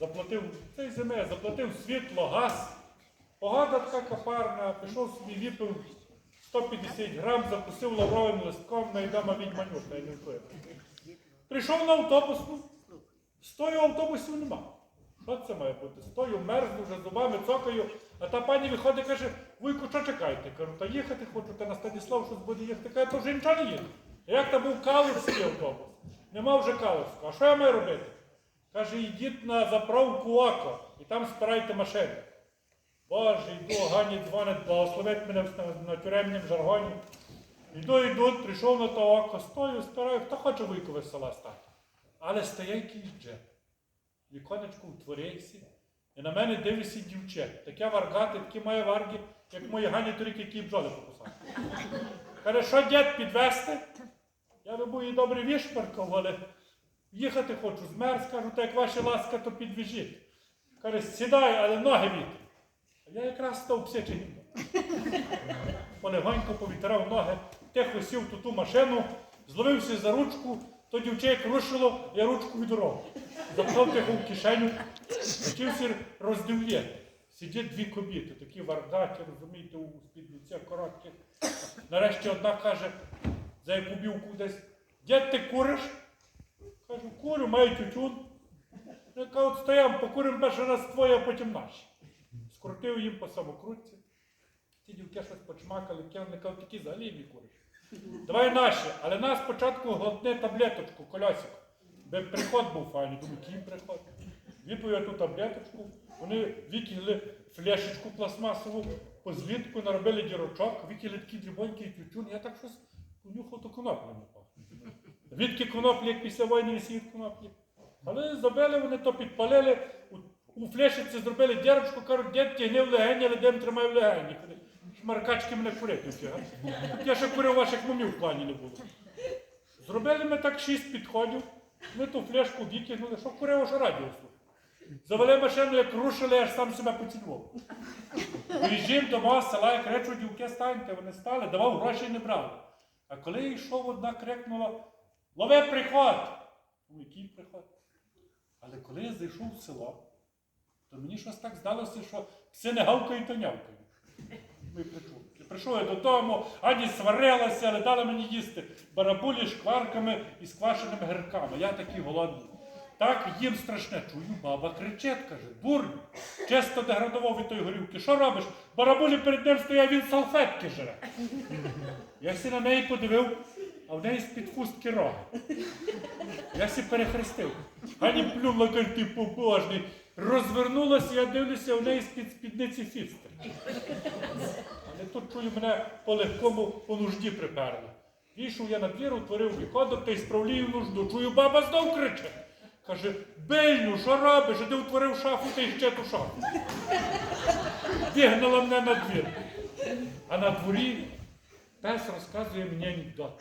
заплатив цей зиме, заплатив світло, газ. Погода така капарна, пішов собі випив 150 грам, закусив лавровим листком, найдама відьманюк, не впливе. Прийшов на автобусну, стою автобусів нема. Що це має бути? Стою, мерзну, вже зубами цокаю, а та пані виходить і каже, вуйку, що чекаєте? Кажу, та їхати хочу, та на Станіслав щось буде їхати. Каже, то вже нічого не їде. Як там був Калицький автобус? Нема вже Калицького. А що я маю робити? Каже, йдіть на заправку ОКО і там спирайте машини. Боже, йду, Гані дзвонить, благословить мене на тюремнім жаргоні. Йду, йду, прийшов на то око, стою, спираю, хто хоче вийкове села стати. Але стає якийсь джеб. Віконечко утворився. І на мене дивиться дівче. Таке варгати, такі має варги, як мої Гані торік, які бджоли покусали. Каже, що дід підвести? Я би був і добре вішпаркав, але їхати хочу, змерз, кажу, та як ваша ласка, то підвіжіть. Каже, сідай, але ноги віти. А я якраз став псячий. Полегонько повітирав ноги, тихо сів ту ту машину, зловився за ручку, то дівче як рушило, я ручку відорвав. Запхав тихо в кишеню, почався роздивляти. Сидять дві кобіти, такі вардаті, розумієте, у спідницях коротких. Нарешті одна каже, за яку білку десь, дід ти куриш? Кажу, курю, маю тютюн. Я кажу, стоям, покурим перший раз твоє, а потім наші. Скрутив їм по самокрутці. Ті дівки щось почмакали, кинули, кажуть, такі взагалі не куриш. Давай наші, але нас спочатку глотне таблеточку, кольосик. Би приход був файний, думаю, який приход. Випив ту таблеточку, вони викинули флешечку пластмасову, по злітку наробили дірочок, викинули такі дрібонькі тютюн, я так щось понюхав, то коноплі не пахне. Відки коноплі, як після війни висіють коноплі. Але забили вони то підпалили, у, флешиці зробили дірочку, кажуть, дід тягне в легені, але дим тримає в легені. Шмаркачки мене курити. Я ще курив ваших мумів в плані не було. Зробили ми так шість підходів, ми ту флешку викинули, що курив, що радіо. Завели машину, як рушили, аж сам себе поцілував. Приїжджаємо до мого села, я кричу, дівки, станьте, вони стали, давав гроші не брали. А коли йшов, одна крикнула, лови приход! Ну, який приход? Але коли я зайшов в село, то мені щось так здалося, що пси не гавкають, то нявкають. Ми. І Прийшов я додому, Ані сварилася, але дала мені їсти барабулі шкварками і з квашеними гірками. Я такий голодний. Так їм страшне. Чую, баба кричить, каже, дурню, чисто деградував від тої горілки. Що робиш? Барабулі перед ним стояв, він салфетки жере. Я всі на неї подивив, а в неї з-під хустки роги. Я всі перехрестив. Ані плюнула, каже, ти побожний. Розвернулася, я дивлюся, в неї з-під спідниці фістер. Але тут чую, мене по легкому по нужді приперли. Війшов я на двір, утворив виходок та й справлію нужду. Чую, баба знов криче. Каже, бельну, що робиш? А ти утворив шафу й ще ту шафу. Вигнала мене на двір. А на дворі пес розказує мені анекдот.